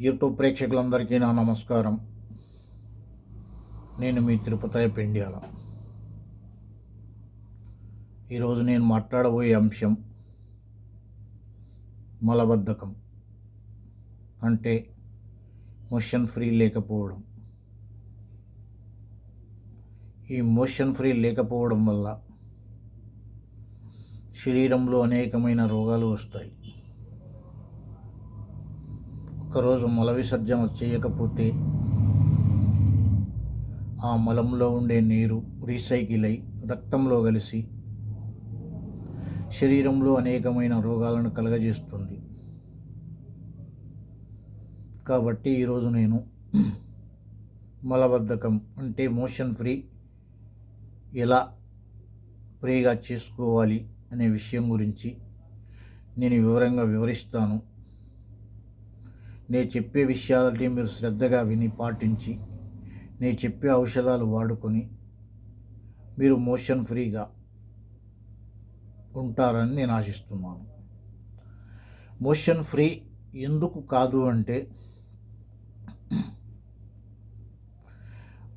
YouTube ప్రేక్షకులందరికీ నా నమస్కారం. నేను మీ తిరుపతి పెండియాల. ఈరోజు నేను మాట్లాడబోయే అంశం మలబద్ధకం. అంటే మోషన్ ఫ్రీ లేకపోవడం. ఈ మోషన్ ఫ్రీ లేకపోవడం వల్ల శరీరంలో అనేకమైన రోగాలు వస్తాయి. ఒకరోజు మల విసర్జన చేయకపోతే ఆ మలంలో ఉండే నీరు రీసైకిల్ అయి రక్తంలో కలిసి శరీరంలో అనేకమైన రోగాలను కలగజేస్తుంది. కాబట్టి ఈరోజు నేను మలబద్ధకం అంటే మోషన్ ఫ్రీ ఎలా ఫ్రీగా చేసుకోవాలి అనే విషయం గురించి నేను వివరంగా వివరిస్తాను. నేను చెప్పే విషయాలంటే మీరు శ్రద్ధగా విని పాటించి నేను చెప్పే ఔషధాలు వాడుకొని మీరు మోషన్ ఫ్రీగా ఉంటారని నేను ఆశిస్తున్నాను. మోషన్ ఫ్రీ ఎందుకు కాదు అంటే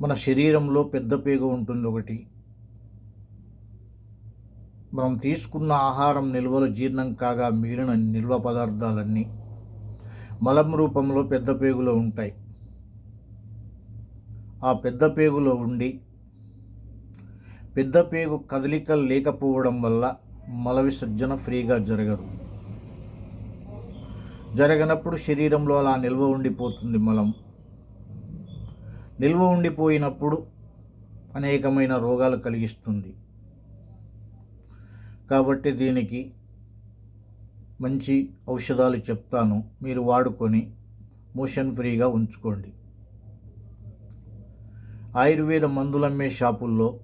మన శరీరంలో పెద్ద పేగు ఉంటుంది ఒకటి. మనం తీసుకున్న ఆహారం నిల్వలు జీర్ణం కాగా మిగిలిన నిల్వ పదార్థాలన్నీ మలం రూపంలో పెద్ద పేగులో ఉంటాయి. ఆ పెద్ద పేగులో ఉండి పెద్ద పేగు కదలికలు లేకపోవడం వల్ల మల విసర్జన ఫ్రీగా జరగదు. జరగనప్పుడు శరీరంలో అలా నిల్వ ఉండిపోతుంది మలం. నిల్వ ఉండిపోయినప్పుడు అనేకమైన రోగాలు కలిగిస్తుంది. కాబట్టి దీనికి మంచి ఔషధాలు చెప్తాను. మీరు వాడుకొని మోషన్ ఫ్రీగా ఉంచుకోండి. ఆయుర్వేద మందులమ్మే షాపుల్లో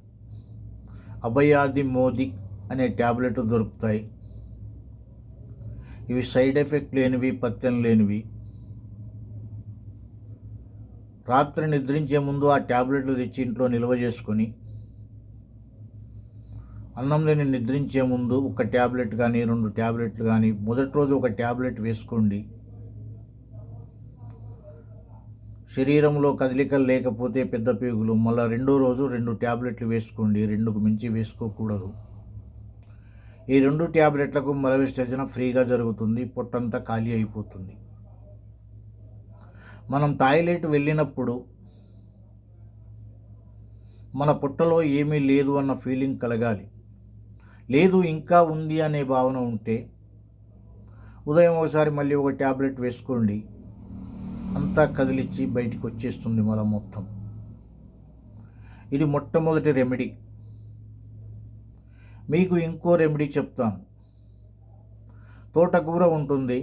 అభయాది మోదిక్ అనే ట్యాబ్లెట్ దొరుకుతాయి. ఇవి సైడ్ ఎఫెక్ట్ లేనివి పత్యం లేనివి. రాత్రి నిద్రించే ముందు ఆ ట్యాబ్లెట్లు తెచ్చి ఇంట్లో నిల్వ చేసుకొని అన్నం లేని నిద్రించే ముందు ఒక ట్యాబ్లెట్ కానీ రెండు ట్యాబ్లెట్లు కానీ మొదటి రోజు ఒక ట్యాబ్లెట్ వేసుకోండి. శరీరంలో కదలికలు లేకపోతే పెద్ద పేగులు. మళ్ళీ రెండో రోజు రెండు ట్యాబ్లెట్లు వేసుకోండి. రెండుకు మించి వేసుకోకూడదు. ఈ రెండు ట్యాబ్లెట్లకు మల విసర్జన ఫ్రీగా జరుగుతుంది. పొట్టంతా ఖాళీ అయిపోతుంది. మనం టాయిలెట్ వెళ్ళినప్పుడు మన పొట్టలో ఏమీ లేదు అన్న ఫీలింగ్ కలగాలి. లేదు ఇంకా ఉంది అనే భావన ఉంటే ఉదయం ఒకసారి మళ్ళీ ఒక ట్యాబ్లెట్ వేసుకోండి. అంతా కదిలిచ్చి బయటికి వచ్చేస్తుంది మలం మొత్తం. ఇది మొట్టమొదటి రెమెడీ మీకు ఇంకో రెమెడీ చెప్తాను. తోటకూర ఉంటుంది.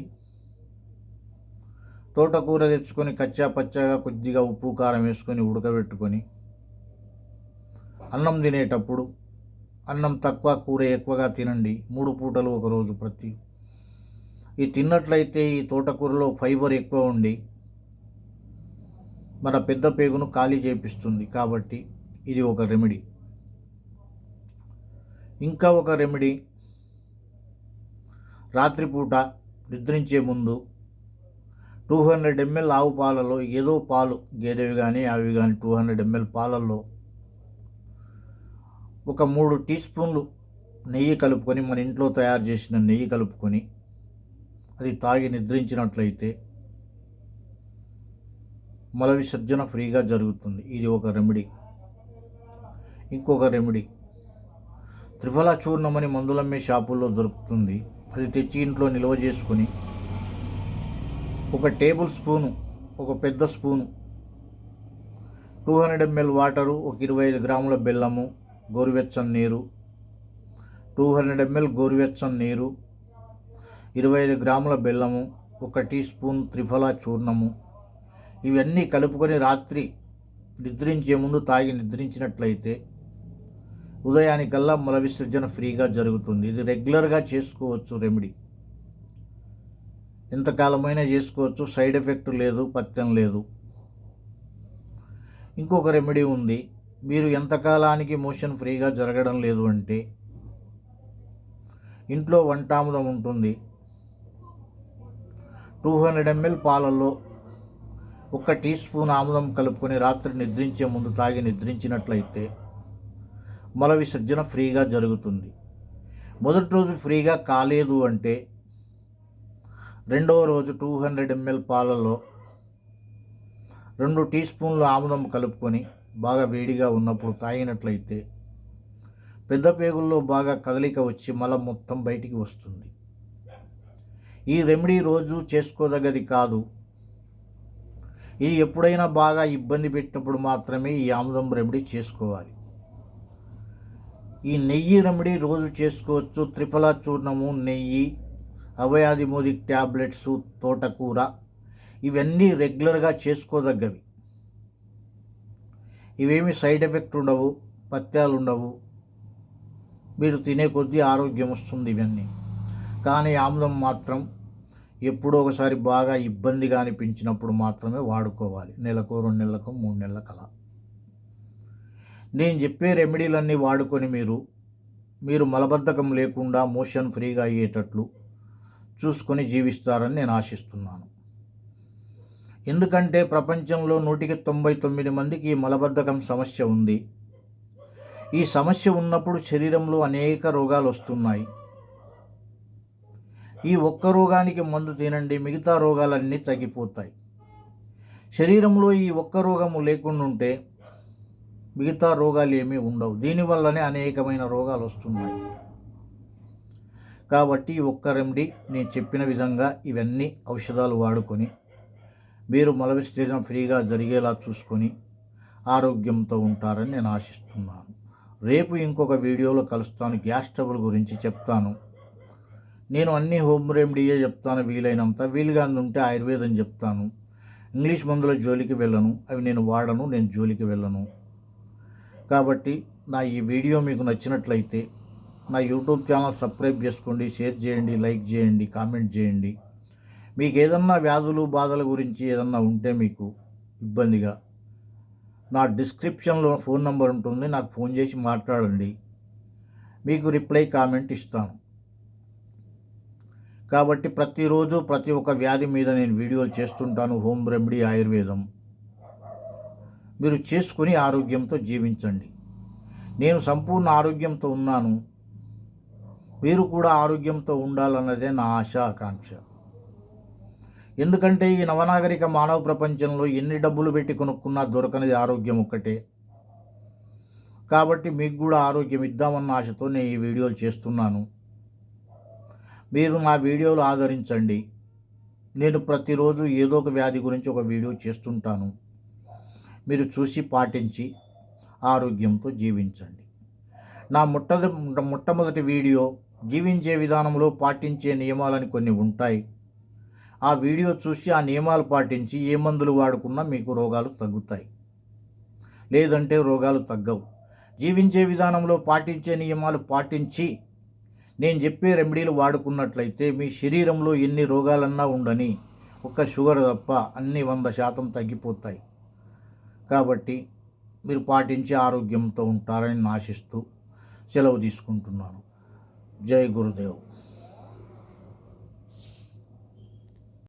తోటకూర తెచ్చుకొని కచ్చా పచ్చాగా కొద్దిగా ఉప్పు కారం వేసుకొని ఉడకబెట్టుకొని అన్నం తినేటప్పుడు అన్నం తక్కువ కూర ఎక్కువగా తినండి. మూడు పూటలు ఒకరోజు ప్రతి. ఈ తిన్నట్లయితే ఈ తోటకూరలో ఫైబర్ ఎక్కువ ఉండి మన పెద్ద పేగును ఖాళీ చేపిస్తుంది. కాబట్టి ఇది ఒక రెమెడీ. ఇంకా ఒక రెమెడీ. రాత్రిపూట నిద్రించే ముందు టూ హండ్రెడ్ ఎంఎల్ ఆవు పాలలో ఏదో పాలు గేదెవి కానీ అవి కానీ టూ హండ్రెడ్ ఎంఎల్ పాలల్లో ఒక మూడు టీ స్పూన్లు నెయ్యి కలుపుకొని మన ఇంట్లో తయారు చేసిన నెయ్యి కలుపుకొని అది తాగి నిద్రించినట్లయితే మల విసర్జన ఫ్రీగా జరుగుతుంది. ఇది ఒక రెమెడీ. ఇంకొక రెమెడీ. త్రిఫల చూర్ణం అని మందులమ్మే షాపుల్లో దొరుకుతుంది. అది తెచ్చి ఇంట్లో నిల్వ చేసుకొని ఒక టేబుల్ స్పూను ఒక పెద్ద spoon two hundred ML water ఒక ఇరవై ఐదు గ్రాముల బెల్లము గోరువెచ్చని నీరు టూ హండ్రెడ్ ఎంఎల్ గోరువెచ్చని నీరు ఇరవై ఐదు గ్రాముల బెల్లము ఒక టీ స్పూన్ త్రిఫల చూర్ణము. ఇవన్నీ కలుపుకొని రాత్రి నిద్రించే ముందు తాగి నిద్రించినట్లయితే ఉదయానికల్లా మల విసర్జన ఫ్రీగా జరుగుతుంది. ఇది రెగ్యులర్గా చేసుకోవచ్చు రెమెడీ. ఎంతకాలమైనా చేసుకోవచ్చు. సైడ్ ఎఫెక్ట్ లేదు పత్యం లేదు. ఇంకొక రెమెడీ ఉంది. మీరు ఎంతకాలానికి మోషన్ ఫ్రీగా జరగడం లేదు అంటే ఇంట్లో వంటాముదం ఉంటుంది. టూ హండ్రెడ్ ఎంఎల్ పాలల్లో ఒక టీ స్పూన్ ఆముదం కలుపుకొని రాత్రి నిద్రించే ముందు తాగి నిద్రించినట్లయితే మల విసర్జన ఫ్రీగా జరుగుతుంది. మొదటి రోజు ఫ్రీగా కాలేదు అంటే రెండవ రోజు టూ హండ్రెడ్ ఎంఎల్ పాలలో రెండు టీ స్పూన్లు ఆముదం కలుపుకొని బాగా వేడిగా ఉన్నప్పుడు తాగినట్లయితే పెద్ద పేగుల్లో బాగా కదలిక వచ్చి మలం మొత్తం బయటికి వస్తుంది. ఈ రెమెడీ రోజు చేసుకోదగ్గది కాదు. ఇది ఎప్పుడైనా బాగా ఇబ్బంది పెట్టినప్పుడు మాత్రమే ఈ ఆముదం రెమెడీ చేసుకోవాలి. ఈ నెయ్యి రెమెడీ రోజు చేసుకోవచ్చు. త్రిఫలా చూర్ణము నెయ్యి అభయాది మోదిక్ ట్యాబ్లెట్స్ తోటకూర ఇవన్నీ రెగ్యులర్గా చేసుకోదగ్గవి. ఇవేమి సైడ్ ఎఫెక్ట్ ఉండవు పత్యాలు ఉండవు. మీరు తినే కొద్దీ ఆరోగ్యం వస్తుంది ఇవన్నీ. కానీ ఆమ్లం మాత్రం ఎప్పుడో ఒకసారి బాగా ఇబ్బందిగా అనిపించినప్పుడు మాత్రమే వాడుకోవాలి. నెలకు రెండు నెలలకు మూడు నెలలకు అలా నేను చెప్పే రెమెడీలన్నీ వాడుకొని మీరు మీరు మలబద్ధకం లేకుండా మోషన్ ఫ్రీగా అయ్యేటట్లు చూసుకొని జీవిస్తారని నేను ఆశిస్తున్నాను. ఎందుకంటే ప్రపంచంలో నూటికి తొంభై తొమ్మిది మందికి ఈ మలబద్ధకం సమస్య ఉంది. ఈ సమస్య ఉన్నప్పుడు శరీరంలో అనేక రోగాలు వస్తున్నాయి. ఈ ఒక్క రోగానికి మందు తినండి మిగతా రోగాలన్నీ తగ్గిపోతాయి. శరీరంలో ఈ ఒక్క రోగము లేకుండా ఉంటే మిగతా రోగాలు ఏమీ ఉండవు. దీనివల్లనే అనేకమైన రోగాలు వస్తున్నాయి. కాబట్టి ఈ ఒక్క రెమెడీ నేను చెప్పిన విధంగా ఇవన్నీ ఔషధాలు వాడుకొని మీరు మల విసర్జన ఫ్రీగా జరిగేలా చూసుకొని ఆరోగ్యంతో ఉంటారని నేను ఆశిస్తున్నాను. రేపు ఇంకొక వీడియోలో కలుస్తాను. గ్యాస్ ట్రబుల్ గురించి చెప్తాను. నేను అన్ని హోమ్ రెమెడీయే చెప్తాను. వీలైనంత వీలుగా ఉంటే ఆయుర్వేదం చెప్తాను. ఇంగ్లీష్ మందుల జోలికి వెళ్ళను. అవి నేను వాడను. నేను జోలికి వెళ్ళను. కాబట్టి నా ఈ వీడియో మీకు నచ్చినట్లయితే నా యూట్యూబ్ ఛానల్ సబ్స్క్రైబ్ చేసుకోండి షేర్ చేయండి లైక్ చేయండి కామెంట్ చేయండి. మీకు ఏదన్నా వ్యాధులు బాధల గురించి ఏదన్నా ఉంటే మీకు ఇబ్బందిగా నా డిస్క్రిప్షన్లో ఫోన్ నెంబర్ ఉంటుంది నాకు ఫోన్ చేసి మాట్లాడండి. మీకు రిప్లై కామెంట్ ఇస్తాను. కాబట్టి ప్రతిరోజు ప్రతి ఒక్క వ్యాధి మీద నేను వీడియోలు చేస్తుంటాను హోమ్ రెమెడీ ఆయుర్వేదం. మీరు చేసుకుని ఆరోగ్యంతో జీవించండి. నేను సంపూర్ణ ఆరోగ్యంతో ఉన్నాను. మీరు కూడా ఆరోగ్యంతో ఉండాలన్నదే నా ఆశ ఆకాంక్ష. ఎందుకంటే ఈ నవనాగరిక మానవ ప్రపంచంలో ఎన్ని డబ్బులు పెట్టి కొనుక్కున్నా దొరకనిది ఆరోగ్యం ఒక్కటే. కాబట్టి మీకు కూడా ఆరోగ్యం ఇద్దామన్న ఆశతో నేను ఈ వీడియోలు చేస్తున్నాను. మీరు నా వీడియోలు ఆదరించండి. నేను ప్రతిరోజు ఏదో ఒక వ్యాధి గురించి ఒక వీడియో చేస్తుంటాను. మీరు చూసి పాటించి ఆరోగ్యంతో జీవించండి. నా మొట్ట మొట్టమొదటి వీడియో జీవించే విధానంలో పాటించే నియమాలని కొన్ని ఉంటాయి. ఆ వీడియో చూసి ఆ నియమాలు పాటించి ఏ మందులు వాడుకున్నా మీకు రోగాలు తగ్గుతాయి. లేదంటే రోగాలు తగ్గవు. జీవించే విధానంలో పాటించే నియమాలు పాటించి నేను చెప్పే రెమెడీలు వాడుకున్నట్లయితే మీ శరీరంలో ఎన్ని రోగాలన్నా ఉండని ఒక్క షుగర్ తప్ప అన్ని వంద శాతం తగ్గిపోతాయి. కాబట్టి మీరు పాటించి ఆరోగ్యంతో ఉంటారని ఆశిస్తూ సెలవు తీసుకుంటున్నాను. జై గురుదేవ్.